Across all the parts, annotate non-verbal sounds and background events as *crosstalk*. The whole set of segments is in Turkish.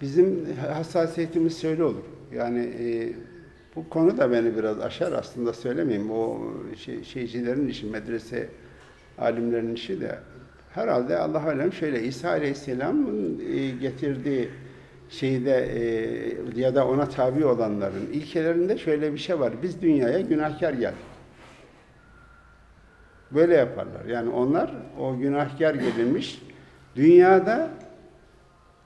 Bizim hassasiyetimiz şöyle olur. Yani e, bu konu da beni biraz aşar aslında söylemeyeyim. O şey, şeycilerin işi, medrese alimlerin işi de herhalde Allah alem şöyle İsa Aleyhisselam'ın e, getirdiği şeyde e, ya da ona tabi olanların ilkelerinde şöyle bir şey var. Biz dünyaya günahkar geldik. Böyle yaparlar. Yani onlar o günahkar gelinmiş dünyada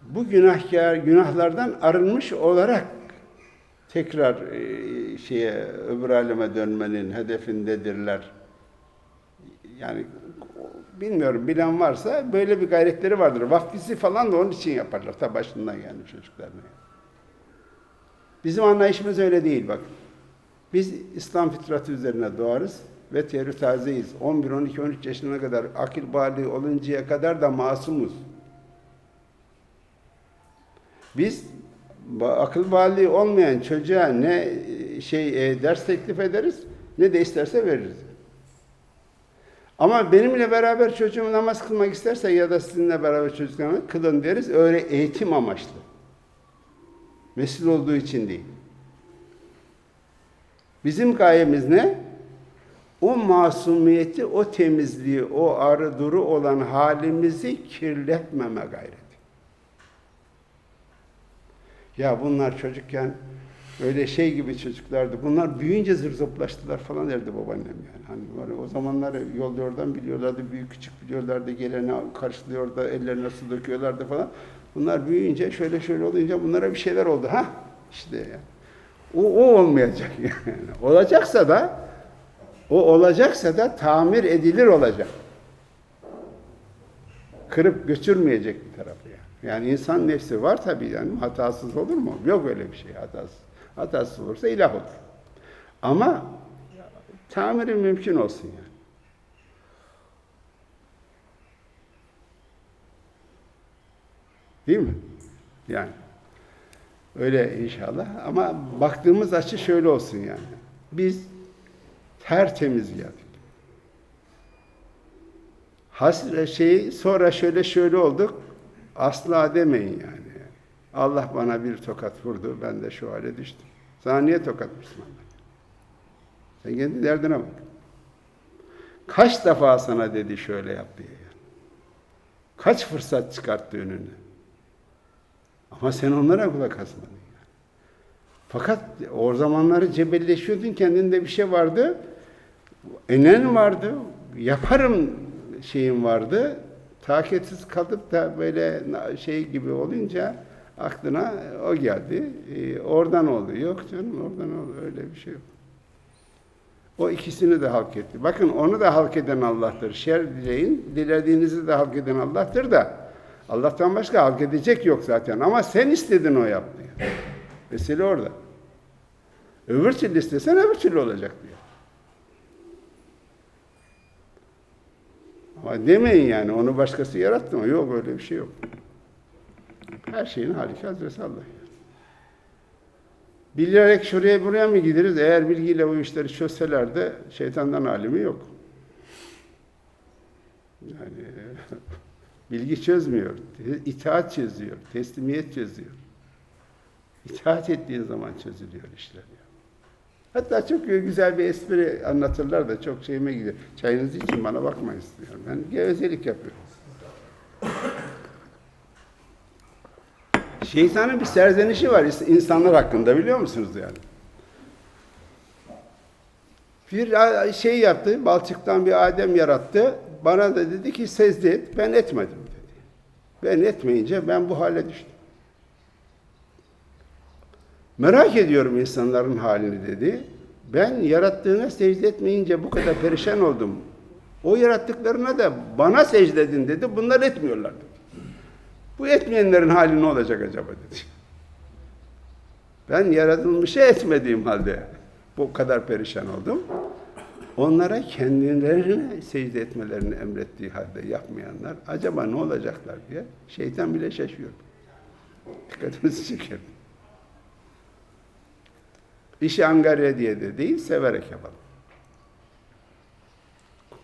bu günahkar günahlardan arınmış olarak tekrar e, şeye öbür aleme dönmenin hedefindedirler. Yani bilmiyorum bilen varsa böyle bir gayretleri vardır. Vaftizi falan da onun için yaparlar. Ta başından yani çocuklarına. Bizim anlayışımız öyle değil bakın. Biz İslam fıtratı üzerine doğarız ve terü tazeyiz. 11, 12, 13 yaşına kadar akil bali oluncaya kadar da masumuz. Biz akıl bali olmayan çocuğa ne e, şey e, ders teklif ederiz ne de isterse veririz. Ama benimle beraber çocuğum namaz kılmak isterse ya da sizinle beraber çocuklarına kılın deriz. Öyle eğitim amaçlı. Mesul olduğu için değil. Bizim gayemiz ne? O masumiyeti, o temizliği, o arı duru olan halimizi kirletmeme gayreti. Ya bunlar çocukken öyle şey gibi çocuklardı. Bunlar büyüyünce zırzoplaştılar falan derdi babaannem yani. Hani ya, o zamanlar yol yordan biliyorlardı, büyük küçük biliyorlardı, geleni karşılıyor da ellerine su döküyorlardı falan. Bunlar büyüyünce şöyle şöyle olunca bunlara bir şeyler oldu. Ha işte yani. O, o olmayacak *laughs* yani. Olacaksa da o olacaksa da tamir edilir olacak. Kırıp götürmeyecek bir tarafı yani. İnsan nefsi var tabii yani hatasız olur mu? Yok öyle bir şey hatasız. Hatasız olursa ilah olur. Ama tamiri mümkün olsun yani. Değil mi? Yani. Öyle inşallah. Ama baktığımız açı şöyle olsun yani. Biz tertemiz geldik. Has şey sonra şöyle şöyle olduk. Asla demeyin yani. Allah bana bir tokat vurdu, ben de şu hale düştüm. Sana niye tokat Müslüman? Sen kendi derdine bak. Kaç defa sana dedi şöyle yap diye. Yani. Kaç fırsat çıkarttı önüne. Ama sen onlara kulak asmadın. Yani. Fakat o zamanları cebelleşiyordun, kendinde bir şey vardı. Enen vardı, yaparım şeyim vardı. Takitsiz kalıp da böyle şey gibi olunca aklına o geldi. Ee, oradan oldu. Yok canım oradan oldu. Öyle bir şey yok. O ikisini de hak etti. Bakın onu da hak eden Allah'tır. Şer dileyin, dilediğinizi de hak eden Allah'tır da Allah'tan başka hak edecek yok zaten. Ama sen istedin o yap diyor. Mesele orada. Öbür türlü istesen öbür türlü olacak diyor. Ama demeyin yani onu başkası yarattı mı? Yok öyle bir şey yok. Her şeyin haliki Hazreti Allah. Bilerek şuraya buraya mı gideriz? Eğer bilgiyle bu işleri çözseler de şeytandan alimi yok. Yani *laughs* bilgi çözmüyor. itaat çözüyor. Teslimiyet çözüyor. İtaat ettiğin zaman çözülüyor işler. Hatta çok güzel bir espri anlatırlar da çok şeyime gidiyor. Çayınız için bana bakmayın istiyorum. Ben gevezelik yapıyorum. Şeytanın bir serzenişi var insanlar hakkında biliyor musunuz yani? Bir şey yaptı, balçıktan bir Adem yarattı. Bana da dedi ki secde et, ben etmedim dedi. Ben etmeyince ben bu hale düştüm. Merak ediyorum insanların halini dedi. Ben yarattığına secde etmeyince bu kadar perişan oldum. O yarattıklarına da bana secde edin dedi. Bunlar etmiyorlar. Bu etmeyenlerin hali ne olacak acaba dedi. Ben yaratılmışa etmediğim halde bu kadar perişan oldum. Onlara kendilerine secde etmelerini emrettiği halde yapmayanlar acaba ne olacaklar diye şeytan bile şaşıyor. Dikkatinizi çekerim. İşi angarya diye de değil, severek yapalım.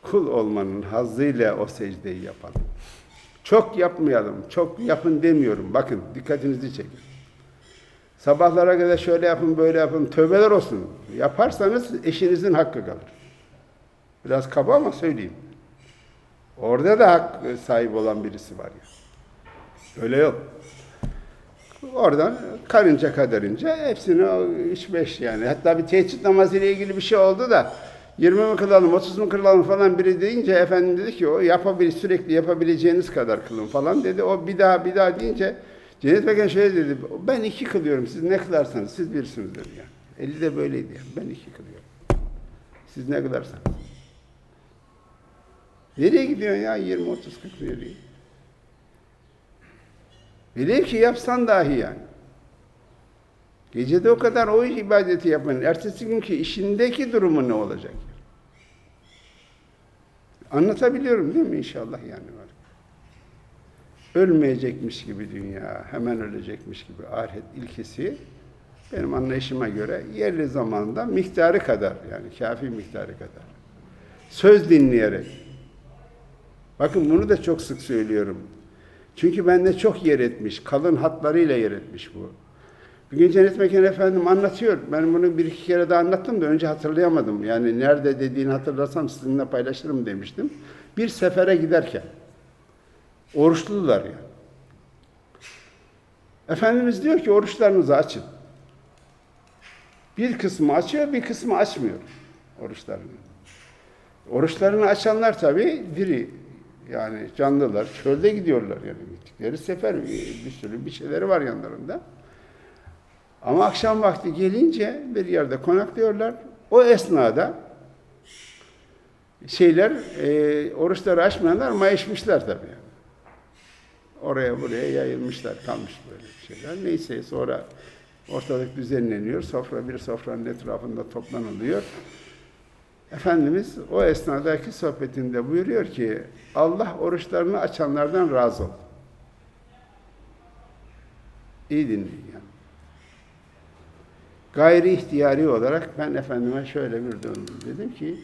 Kul olmanın hazzıyla o secdeyi yapalım. Çok yapmayalım, çok yapın demiyorum. Bakın dikkatinizi çekin. Sabahlara kadar şöyle yapın, böyle yapın, tövbeler olsun. Yaparsanız eşinizin hakkı kalır. Biraz kaba ama söyleyeyim. Orada da hak sahibi olan birisi var ya. Öyle yok. Oradan karınca kaderince hepsini o üç beş yani. Hatta bir teheccüd namazı ile ilgili bir şey oldu da 20 mi kılalım, 30 mu kılalım falan biri deyince efendim dedi ki o yapabil sürekli yapabileceğiniz kadar kılın falan dedi. O bir daha bir daha deyince Cennet Bakan şöyle dedi. Ben iki kılıyorum. Siz ne kılarsanız siz birsiniz dedi yani. Eli de böyleydi yani. Ben iki kılıyorum. Siz ne kılarsanız. Nereye gidiyorsun ya 20 30 40 nereye? Velev ki yapsan dahi yani. Gecede o kadar o ibadeti yapın. Ertesi günkü işindeki durumu ne olacak? Anlatabiliyorum değil mi inşallah yani var. Ölmeyecekmiş gibi dünya, hemen ölecekmiş gibi ahiret ilkesi benim anlayışıma göre yerli zamanda miktarı kadar yani kafi miktarı kadar. Söz dinleyerek. Bakın bunu da çok sık söylüyorum. Çünkü bende çok yer etmiş, kalın hatlarıyla yer etmiş bu. Bir gün Cennet Mekan Efendim anlatıyor. Ben bunu bir iki kere daha anlattım da önce hatırlayamadım. Yani nerede dediğini hatırlasam sizinle paylaşırım demiştim. Bir sefere giderken. Oruçlular yani. Efendimiz diyor ki oruçlarınızı açın. Bir kısmı açıyor, bir kısmı açmıyor oruçlarını. Oruçlarını açanlar tabii diri. Yani canlılar. Çölde gidiyorlar yani. Gittikleri sefer bir sürü bir şeyleri var yanlarında. Ama akşam vakti gelince bir yerde konaklıyorlar. O esnada şeyler, e, oruçları açmayanlar mayışmışlar tabii. Yani. Oraya buraya yayılmışlar, kalmış böyle bir şeyler. Neyse sonra ortalık düzenleniyor. Sofra bir sofranın etrafında toplanılıyor. Efendimiz o esnadaki sohbetinde buyuruyor ki Allah oruçlarını açanlardan razı ol. İyi dinleyin yani. Gayri ihtiyari olarak ben efendime şöyle bir döndüm. Dedim ki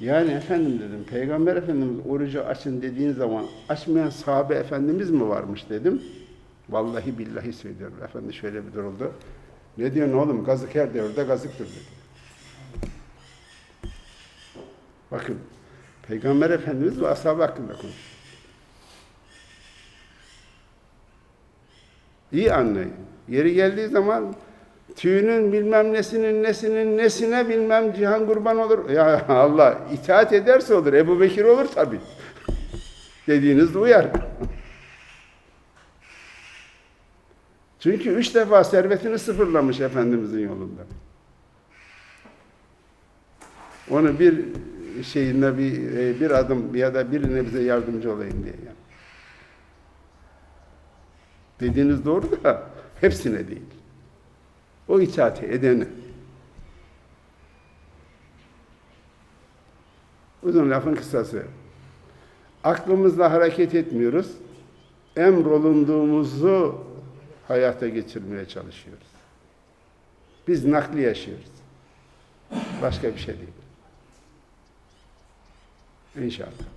yani efendim dedim Peygamber Efendimiz orucu açın dediğin zaman açmayan sahabe efendimiz mi varmış dedim. Vallahi billahi söylüyorum. Efendi şöyle bir duruldu. Ne diyorsun oğlum? Gazık her devirde gazıktır dedi. Bakın, Peygamber Efendimiz ve ashabı hakkında konuşuyor. İyi anlayın. Yeri geldiği zaman tüyünün bilmem nesinin nesinin nesine bilmem cihan kurban olur. Ya Allah itaat ederse olur. Ebu Bekir olur tabi. Dediğiniz uyar. Çünkü üç defa servetini sıfırlamış Efendimizin yolunda. Onu bir şeyinde bir e, bir adım ya da birine bize yardımcı olayım diye yani. Dediğiniz doğru da hepsine değil. O itaati edene. Uzun lafın kısası. Aklımızla hareket etmiyoruz. Emrolunduğumuzu hayata geçirmeye çalışıyoruz. Biz nakli yaşıyoruz. Başka bir şey değil. İnşallah.